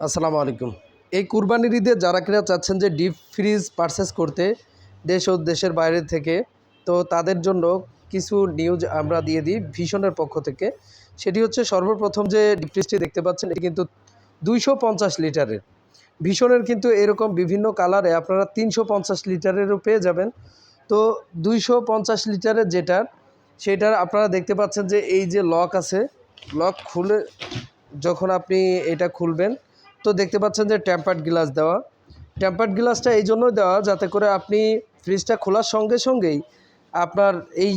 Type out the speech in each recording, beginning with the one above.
আসসালামু আলাইকুম। এই কুরবানির ঈদে যারা কিনা চাচ্ছেন যে ডিপ ফ্রিজ পারচেস করতে দেশ ও দেশের বাইরে থেকে, তো তাদের জন্য কিছু নিউজ আমরা দিয়ে দিই ভীষণের পক্ষ থেকে। সেটি হচ্ছে সর্বপ্রথম যে ডিপ ফ্রিজটি দেখতে পাচ্ছেন, এটি কিন্তু দুইশো পঞ্চাশ লিটারের। ভীষণের কিন্তু এরকম বিভিন্ন কালারে আপনারা তিনশো পঞ্চাশ লিটারেরও পেয়ে যাবেন। তো দুইশো পঞ্চাশ লিটারের যেটা, সেটার আপনারা দেখতে পাচ্ছেন যে এই যে লক আছে, লক খুলে যখন আপনি এটা খুলবেন তো দেখতে পাচ্ছেন যে টেম্পার্ড গ্লাস দেওয়া। টেম্পার্ড গ্লাসটা এই জন্য দেওয়া যাতে করে আপনি ফ্রিজটা খোলার সঙ্গে সঙ্গেই আপনার এই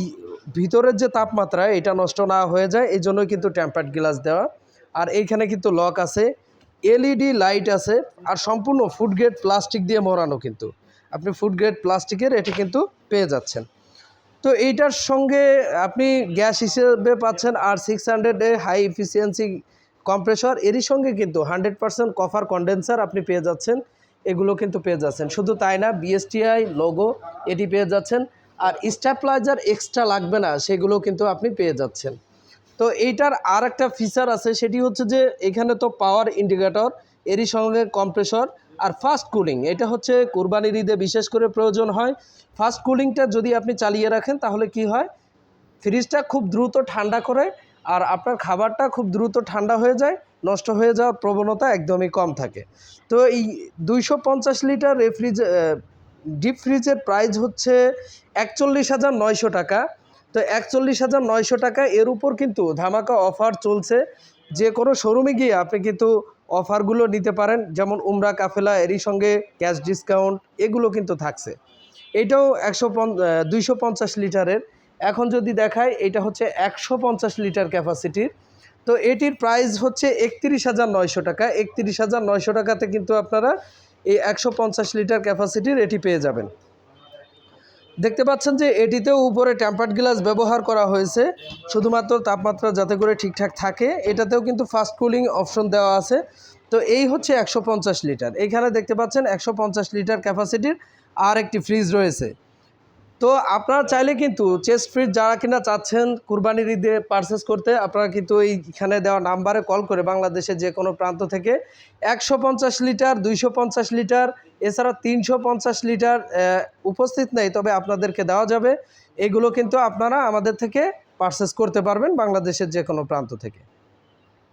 ভিতরের যে তাপমাত্রা, এটা নষ্ট না হয়ে যায়। এই জন্যই কিন্তু টেম্পার্ড গ্লাস দেওয়া। আর এইখানে কিন্তু লক আছে এলইডি লাইট আছে, আর সম্পূর্ণ ফুড গ্রেড প্লাস্টিক দিয়ে মোড়ানো কিন্তু। আপনি ফুড গ্রেড প্লাস্টিকের এটি কিন্তু পেয়ে যাচ্ছেন। তো এইটার সঙ্গে আপনি গ্যাস হিসেবে পাচ্ছেন আর সিক্স হান্ড্রেডে হাই এফিসিয়েন্সি কম্প্রেসর, এরই সঙ্গে কিন্তু হান্ড্রেড পার্সেন্ট কফার কন্ডেন্সার আপনি পেয়ে যাচ্ছেন। এগুলো কিন্তু পেয়ে যাচ্ছেন। শুধু তাই না বিএসটিআই লোগো এটি পেয়ে যাচ্ছেন। আর স্ট্যাপলাইজার এক্সট্রা লাগবে না, সেগুলো কিন্তু আপনি পেয়ে যাচ্ছেন। তো এইটার আর একটা ফিচার আছে, সেটি হচ্ছে যে এখানে তো পাওয়ার ইন্ডিকেটর এরই সঙ্গে কম্প্রেসর আর ফাস্ট কুলিং এটা হচ্ছে কোরবানির ঈদে বিশেষ করে প্রয়োজন হয়। ফাস্ট কুলিংটা যদি আপনি চালিয়ে রাখেন, তাহলে কি হয়? ফ্রিজটা খুব দ্রুত ঠান্ডা করে আর আপনার খাবারটা খুব দ্রুত ঠান্ডা হয়ে যায়, নষ্ট হয়ে যাওয়ার প্রবণতা একদমই কম থাকে। তো এই দুইশো পঞ্চাশ লিটার রেফ্রিজ ডিপ ফ্রিজের প্রাইস হচ্ছে একচল্লিশ হাজার নয়শো টাকা। তো একচল্লিশ হাজার নয়শো টাকা এর উপর কিন্তু ধামাকা অফার চলছে। যে কোনো শোরুমে গিয়ে আপনি কিন্তু অফারগুলো নিতে পারেন, যেমন উমরা, কাফেলা, এরই সঙ্গে ক্যাশ ডিসকাউন্ট এগুলো কিন্তু থাকছে। এটাও একশো দুইশো পঞ্চাশ লিটারের। এখন যদি দেখায় এটা হচ্ছে একশো পঞ্চাশ লিটার ক্যাপাসিটির তো এটির প্রাইস হচ্ছে একত্রিশ হাজার নয়শো টাকা। একত্রিশ হাজার নয়শো টাকাতে কিন্তু আপনারা এই একশো পঞ্চাশ লিটার ক্যাপাসিটির এটি পেয়ে যাবেন। দেখতে পাচ্ছেন যে এটিতেও উপরে টেম্পার্ড গ্লাস ব্যবহার করা হয়েছে। শুধুমাত্র তাপমাত্রা যাতে করে ঠিকঠাক থাকে, এটাতেও কিন্তু ফাস্ট কুলিং অপশন দেওয়া আছে। তো এই হচ্ছে একশো পঞ্চাশ লিটার। এখানে দেখতে পাচ্ছেন একশো পঞ্চাশ লিটার ক্যাপাসিটির আর একটি ফ্রিজ রয়েছে। তো আপনারা চাইলে কিন্তু চেস্ট ফ্রিজ যারা কিনা চাচ্ছেন কুরবানির ঈদে পারচেস করতে, আপনারা কিন্তু এইখানে দেওয়া নাম্বারে কল করে বাংলাদেশের যে কোনো প্রান্ত থেকে একশো পঞ্চাশ লিটার, দুইশো পঞ্চাশ লিটার, এছাড়া তিনশো পঞ্চাশ লিটার উপস্থিত নেই, তবে আপনাদেরকে দেওয়া যাবে। এগুলো কিন্তু আপনারা আমাদের থেকে পারচেস করতে পারবেন বাংলাদেশের যে কোনো প্রান্ত থেকে।